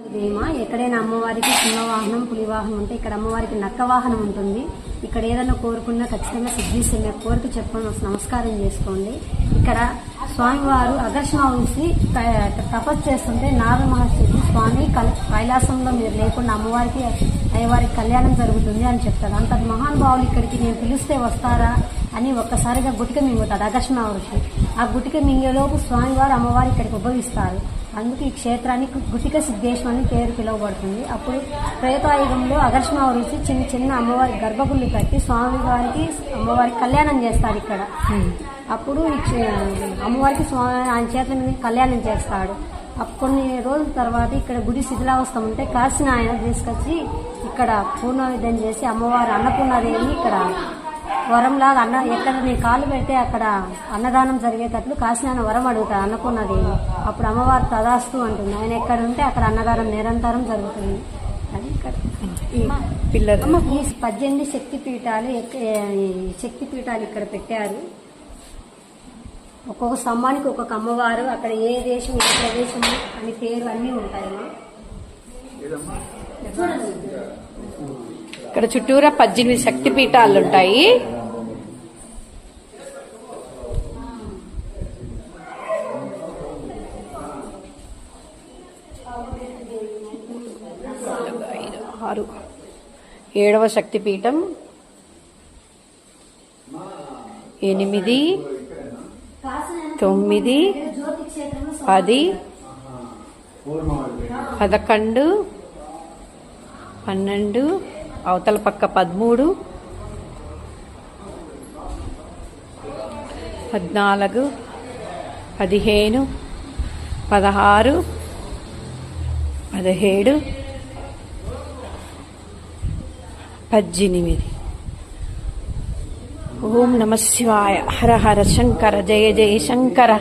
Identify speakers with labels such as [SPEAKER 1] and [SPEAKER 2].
[SPEAKER 1] భీమా ఎక్కడైనా అమ్మవారికి సింహ వాహనం పులి వాహనం ఉంటే ఇక్కడ అమ్మవారికి నక్క వాహనం ఉంటుంది. ఇక్కడ ఏదైనా కోరుకున్నా ఖచ్చితంగా సిద్ధిస్తుంది కోరిక చెప్పండి నమస్కారం చేసుకోండి. ఇక్కడ స్వామివారు అగర్షణ ఉంచి త- తపస్సు చేస్తుంటే నారద మహర్షి స్వామి కల్- కైలాసంలో మీరు లేకుండా అమ్మవారికి అయ్యవారికి కళ్యాణం జరుగుతుంది అని చెప్తారు. అంత మహానుభావులు ఇక్కడికి నేను పిలిస్తే వస్తారా అని ఒక్కసారిగా గుటిక మింగుతాడు అగర్షణ ఋషి. ఆ గుటిక మింగేలోపు స్వామివారు అమ్మవారి ఇక్కడికి ఉభవిస్తారు అందుకు ఈ క్షేత్రానికి గుటిక సిద్ధేశ్వరం అని పేరు పిలువబడుతుంది. అప్పుడు త్రేతాయుగంలో అగర్షణ ఋషి చిన్న చిన్న అమ్మవారి గర్భగుళ్ళు కట్టి స్వామివారికి అమ్మవారికి కళ్యాణం చేస్తారు ఇక్కడ. అప్పుడు అమ్మవారికి స్వామి ఆయన చేతుల మీద కళ్యాణం చేస్తాడు. కొన్ని రోజుల తర్వాత ఇక్కడ గుడి శిథిలావస్థ ఉంటే కాసిన ఆయన తీసుకొచ్చి ఇక్కడ పూర్ణవిద్యం చేసి అమ్మవారు అన్నపూర్ణాదేవిని ఇక్కడ వరంలాగా అన్న ఎక్కడ నీ కాలు పెడితే అక్కడ అన్నదానం జరిగేటట్లు కాసిన వరం అడుగుతాడు అన్నపూర్ణాదేవి. అప్పుడు అమ్మవారు తదాస్తు అంటుంది. ఆయన ఎక్కడ ఉంటే అక్కడ అన్నదానం నిరంతరం జరుగుతుంది. అది ఇక్కడ.
[SPEAKER 2] పిల్లలు.
[SPEAKER 1] అమ్మ, ఈ పద్దెనిమిది శక్తి పీఠాలు శక్తి పీఠాలు ఇక్కడ పెట్టారు. ఒక్కొక్క స్తంభానికి ఒక్కొక్క అమ్మవారు అక్కడ ఏ దేశం ఏ ప్రదేశం అని పేరు అన్నీ చూడండి
[SPEAKER 2] ఇక్కడ చుట్టూరా పద్దెనిమిది శక్తి పీఠాలు ఉంటాయి. ఆరు ఏడవ శక్తి పీఠం ఎనిమిది. తొమ్మిది. పది. పదకొండు. పన్నెండు. అవతల పక్క పదమూడు. పద్నాలుగు. పదిహేను. పదహారు. పదిహేడు. పద్దెనిమిది ఓం నమ శివాయ. హర హర శంకర. జయ జయ శంకర.